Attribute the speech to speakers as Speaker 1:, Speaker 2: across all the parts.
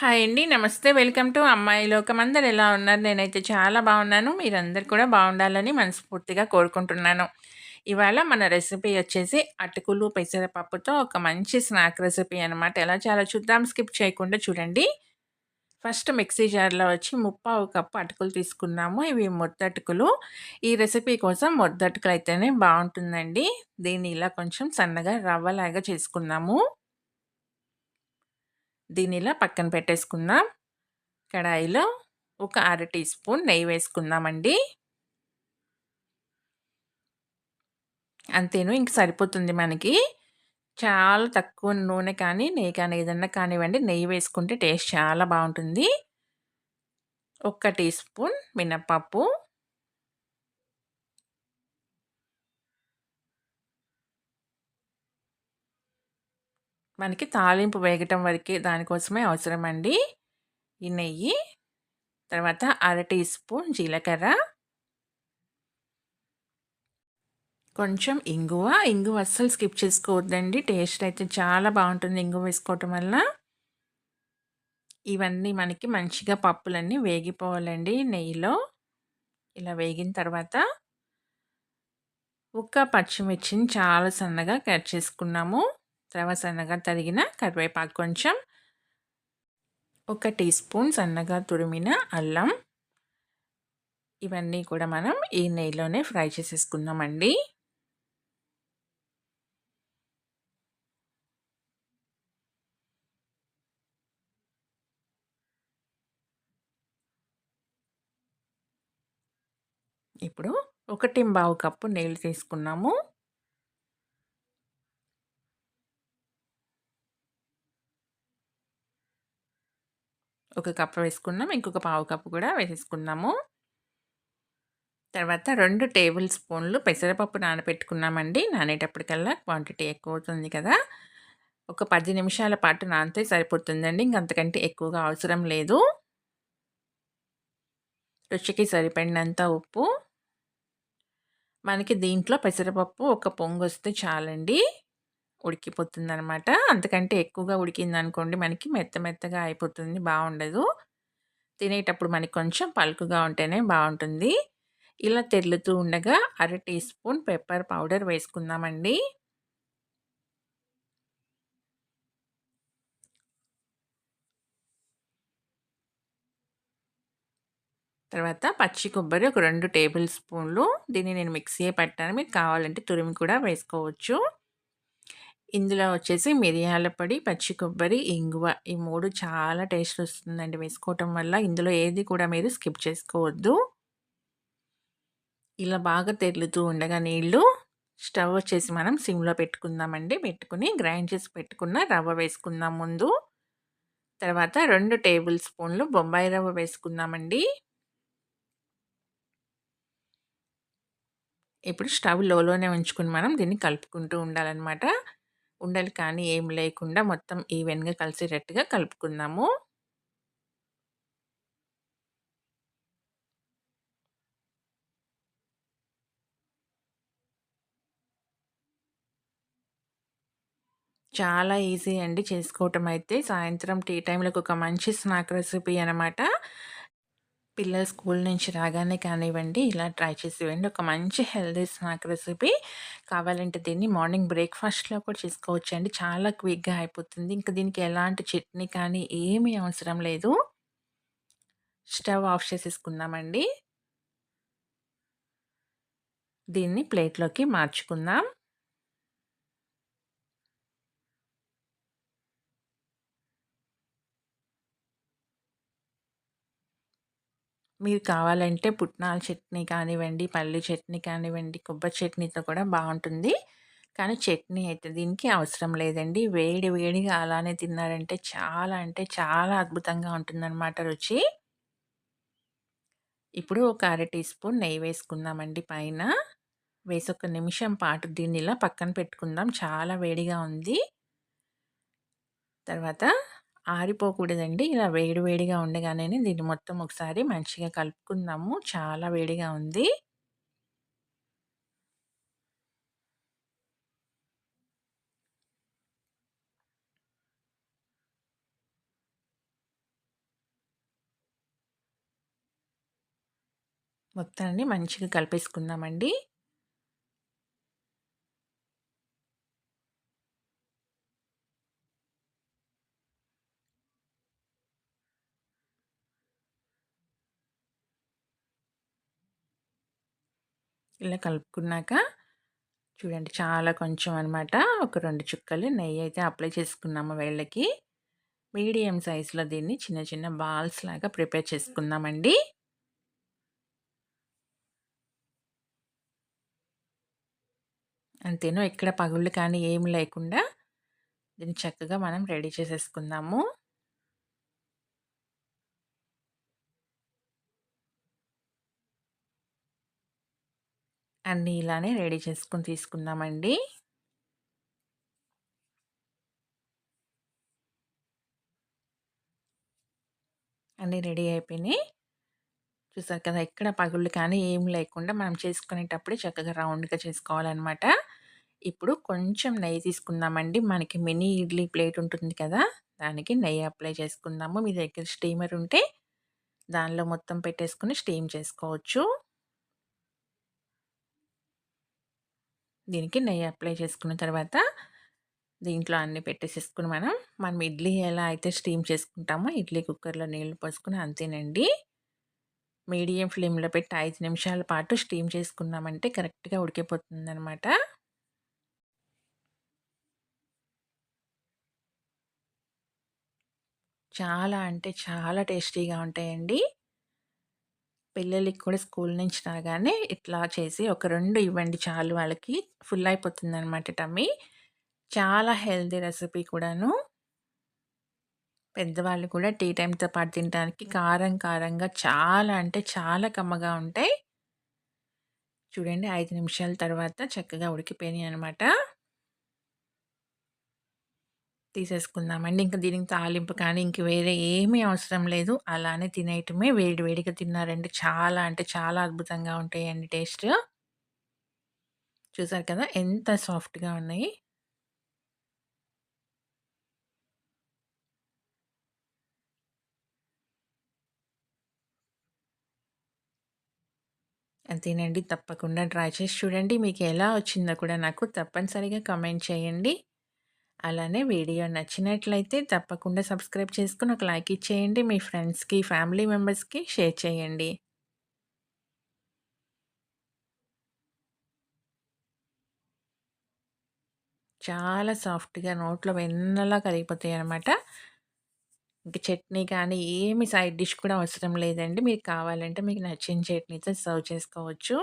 Speaker 1: Hi అండి. నమస్తే. Welcome to అమ్మాయి లోకం. అందరు ఎలా ఉన్నారు? నేనైతే చాలా బాగున్నాను. మీరందరు కూడా బాగుండాలని మనస్ఫూర్తిగా కోరుకుంటున్నాను. ఇవాళ మన రెసిపీ వచ్చేసి అటుకులు, పెసరపప్పుతో ఒక మంచి స్నాక్ రెసిపీ అనమాట. ఎలా చాలా చూద్దాం. స్కిప్ చేయకుండా చూడండి. ఫస్ట్ మిక్సీ జార్‌లో వచ్చి ముప్పావు కప్పు అటుకులు తీసుకున్నాము. ఇవి మొద్దటుకులు. ఈ రెసిపీ కోసం మొద్దటుకులు అయితేనే బాగుంటుందండి. దీన్ని ఇలా కొంచెం సన్నగా రవ్వలాగా చేసుకున్నాము. దీన్ని ఇలా పక్కన పెట్టేసుకుందాం. కడాయిలో ఒక అర టీ స్పూన్ నెయ్యి వేసుకుందామండి. అంతేను ఇంక సరిపోతుంది మనకి. చాలా తక్కువ నూనె కానీ, నెయ్యి కానీ ఏదన్నా కానివ్వండి నెయ్యి వేసుకుంటే టేస్ట్ చాలా బాగుంటుంది. ఒక్క టీ స్పూన్ మినప్పప్పు మనకి తాలింపు వేగటం వరకే దానికోసమే అవసరమండి. ఈ నెయ్యి. తర్వాత అర టీ స్పూన్ జీలకర్ర. కొంచెం ఇంగువ. ఇంగువ అస్సలు స్కిప్ చేసుకోవద్దండి. టేస్ట్ అయితే చాలా బాగుంటుంది ఇంగువ వేసుకోవటం వల్ల. ఇవన్నీ మనకి మంచిగా పప్పులన్నీ వేగిపోవాలండి నెయ్యిలో. ఇలా వేగిన తర్వాత ఒక్క పచ్చిమిర్చిని చాలా సన్నగా కట్ చేసుకున్నాము. తర్వాత సన్నగా తరిగిన కరివేపాకు కొంచెం. ఒక టీ స్పూన్ సన్నగా తురిమిన అల్లం. ఇవన్నీ కూడా మనం ఈ నెయ్యిలోనే ఫ్రై చేసేసుకుందామండి. ఇప్పుడు ఒకటింబావు కప్పు నీళ్ళు తీసుకున్నాము. ఒక కప్పు వేసుకున్నాం. ఇంకొక పావు కప్పు కూడా వేసేసుకున్నాము. తర్వాత రెండు టేబుల్ స్పూన్లు పెసరపప్పు నానబెట్టుకున్నామండి. నానేటప్పటికల్లా క్వాంటిటీ ఎక్కువ అవుతుంది కదా! ఒక పది నిమిషాల పాటు నానితే సరిపోతుందండి. ఇంక అంతకంటే ఎక్కువగా అవసరం లేదు. రుచికి సరిపడినంత ఉప్పు. మనకి దీంట్లో పెసరపప్పు ఒక పొంగొస్తే చాలండి. ఉడికిపోతుంది అనమాట అంతకంటే ఎక్కువగా ఉడికిందనుకోండి మనకి మెత్త మెత్తగా అయిపోతుంది. బాగుండదు తినేటప్పుడు మనకి కొంచెం పలుకుగా ఉంటేనే బాగుంటుంది ఇలా తెల్లుతూ ఉండగా అర టీ స్పూన్ పెప్పర్ పౌడర్ వేసుకుందామండి. తర్వాత పచ్చి కొబ్బరి ఒక రెండు టేబుల్ స్పూన్లు. దీన్ని నేను మిక్సీ పట్టాను. మీకు కావాలంటే తురిమి కూడా వేసుకోవచ్చు. ఇందులో వచ్చేసి మిరియాల పొడి, పచ్చి కొబ్బరి, ఇంగువ ఈ మూడు చాలా టేస్ట్ వస్తుందండి వేసుకోవటం వల్ల. ఇందులో ఏది కూడా మీరు స్కిప్ చేసుకోవద్దు. ఇలా బాగా తెర్లుతూ ఉండగా నీళ్ళు స్టవ్ వచ్చేసి మనం సిమ్‌లో పెట్టుకుందామండి. పెట్టుకొని గ్రైండ్ చేసి పెట్టుకున్న రవ్వ వేసుకుందాం ముందు. తర్వాత రెండు టేబుల్ స్పూన్లు బొంబాయి రవ్వ వేసుకుందామండి. ఇప్పుడు స్టవ్ లోలోనే ఉంచుకుని మనం దీన్ని కలుపుకుంటూ ఉండాలన్నమాట ఉండలు కానీ ఏం లేకుండా మొత్తం ఈవెన్‌గా కలిసేటట్టుగా కలుపుకుందాము. చాలా ఈజీ అండి చేసుకోవటం అయితే. సాయంత్రం టీ టైంలో ఒక మంచి స్నాక్ రెసిపీ అనమాట. పిల్లలు స్కూల్ నుంచి రాగానే కానివ్వండి, ఇలా ట్రై చేసి ఇవ్వండి. ఒక మంచి హెల్తీ స్నాక్ రెసిపీ. కావాలంటే దీన్ని మార్నింగ్ బ్రేక్‌ఫాస్ట్‌లో కూడా చేసుకోవచ్చండి. చాలా క్విక్‌గా అయిపోతుంది. ఇంక దీనికి ఎలాంటి చట్నీ కానీ ఏమీ అవసరం లేదు. స్టవ్ ఆఫ్ చేసేసుకుందామండి. దీన్ని ప్లేట్‌లోకి మార్చుకుందాం. మీరు కావాలంటే పుట్నాల చట్నీ కానివ్వండి, పల్లి చట్నీ కానివ్వండి, కొబ్బరి చట్నీతో కూడా బాగుంటుంది కానీ చట్నీ అయితే దీనికి అవసరం లేదండి. వేడి వేడిగా అలానే తిన్నారంటే చాలా అంటే చాలా అద్భుతంగా ఉంటుందన్నమాట రుచి. ఇప్పుడు ఒక అర టీ స్పూన్ నెయ్యి వేసుకుందామండి పైన. వేసి ఒక నిమిషం పాటు దీన్ని ఇలా పక్కన పెట్టుకుందాం. చాలా వేడిగా ఉంది. తర్వాత ఆరిపోకూడదండి. ఇలా వేడి వేడిగా ఉండగానే దీన్ని మొత్తం ఒకసారి మంచిగా కలుపుకుందాము. చాలా వేడిగా ఉంది. మొత్తాన్ని మంచిగా కలిపేసుకుందామండి. ఇలా కలుపుకున్నాక చూడండి చాలా కొంచెం అనమాట ఒక రెండు చుక్కలు నెయ్యి అయితే అప్లై చేసుకున్నాము వేళ్ళకి. మీడియం సైజులో దీన్ని చిన్న చిన్న బాల్స్ లాగా ప్రిపేర్ చేసుకుందామండి. అంతేనో ఇక్కడ పగుళ్ళు కానీ ఏమి లేకుండా దీన్ని చక్కగా మనం రెడీ చేసేసుకుందాము. అన్నీ ఇలానే రెడీ చేసుకొని తీసుకుందామండి. అన్నీ రెడీ అయిపోయినాయి. చూసారు కదా ఎక్కడ పగుళ్ళు కానీ ఏం లేకుండా మనం చేసుకునేటప్పుడే చక్కగా రౌండ్గా చేసుకోవాలన్నమాట. ఇప్పుడు కొంచెం నెయ్యి తీసుకుందామండి. మనకి మినీ ఇడ్లీ ప్లేట్ ఉంటుంది కదా దానికి నెయ్యి అప్లై చేసుకుందాము. మీ దగ్గర స్టీమర్ ఉంటే దానిలో మొత్తం పెట్టేసుకుని స్టీమ్ చేసుకోవచ్చు. దీనికి నెయ్యి అప్లై చేసుకున్న తర్వాత దీంట్లో అన్నీ పెట్టేసేసుకుని మనం మనం ఇడ్లీ ఎలా అయితే స్టీమ్ చేసుకుంటామో ఇడ్లీ కుక్కర్లో నీళ్ళు పోసుకుని అంతేనండి. మీడియం ఫ్లేమ్లో పెట్టి ఐదు నిమిషాల పాటు స్టీమ్ చేసుకున్నామంటే కరెక్ట్గా ఉడికిపోతుంది అనమాట చాలా అంటే చాలా టేస్టీగా ఉంటాయండి. పిల్లలకి కూడా స్కూల్ నుంచి రాగానే ఇట్లా చేసి ఒక రెండు ఇవ్వండి చాలు వాళ్ళకి. ఫుల్ అయిపోతుంది అనమాట టమ్మీ. చాలా హెల్తీ రెసిపీ కూడాను. పెద్దవాళ్ళు కూడా టీ టైంతో పాటు తినడానికి కారం కారంగా చాలా అంటే చాలా కమ్మగా ఉంటాయి. చూడండి ఐదు నిమిషాల తర్వాత చక్కగా ఉడికిపోయినాయి అనమాట తీసేసుకుందామండి ఇంకా దీనికి తాలింపు కానీ ఇంక వేరే ఏమీ అవసరం లేదు. అలానే తినేయటమే వేడి వేడిగా తిన్నారండి. చాలా అంటే చాలా అద్భుతంగా ఉంటాయండి టేస్ట్. చూసారు కదా ఎంత సాఫ్ట్గా ఉన్నాయి. అంతేనండి తప్పకుండా ట్రై చేసి చూడండి. మీకు ఎలా వచ్చిందో కూడా నాకు తప్పనిసరిగా కమెంట్ చేయండి. అలానే వీడియో నచ్చినట్లయితే తప్పకుండా సబ్స్క్రైబ్ చేసుకుని ఒక లైక్ ఇచ్చేయండి. మీ ఫ్రెండ్స్కి ఫ్యామిలీ మెంబర్స్కి షేర్ చేయండి. చాలా సాఫ్ట్గా నోట్లో వెన్నలా కరిగిపోతాయి అనమాట ఇంకా చట్నీ కానీ ఏమి సైడ్ డిష్ కూడా అవసరం లేదండి. మీకు కావాలంటే మీకు నచ్చిన చట్నీతో సర్వ్ చేసుకోవచ్చు.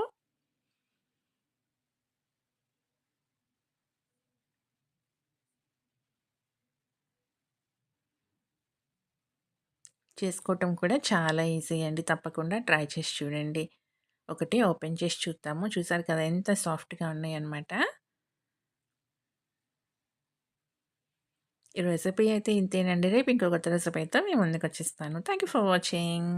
Speaker 1: చేసుకోవటం కూడా చాలా ఈజీ అండి. తప్పకుండా ట్రై చేసి చూడండి. ఒకటి ఓపెన్ చేసి చూద్దాము. చూసారు కదా ఎంత సాఫ్ట్గా ఉన్నాయి అన్నమాట ఈ రెసిపీ అయితే ఇంతేనండి. రేపు ఇంకొక రెసిపీ అయితే మేము ముందుకు వచ్చేస్తాను థ్యాంక్ యూ ఫర్ వాచింగ్.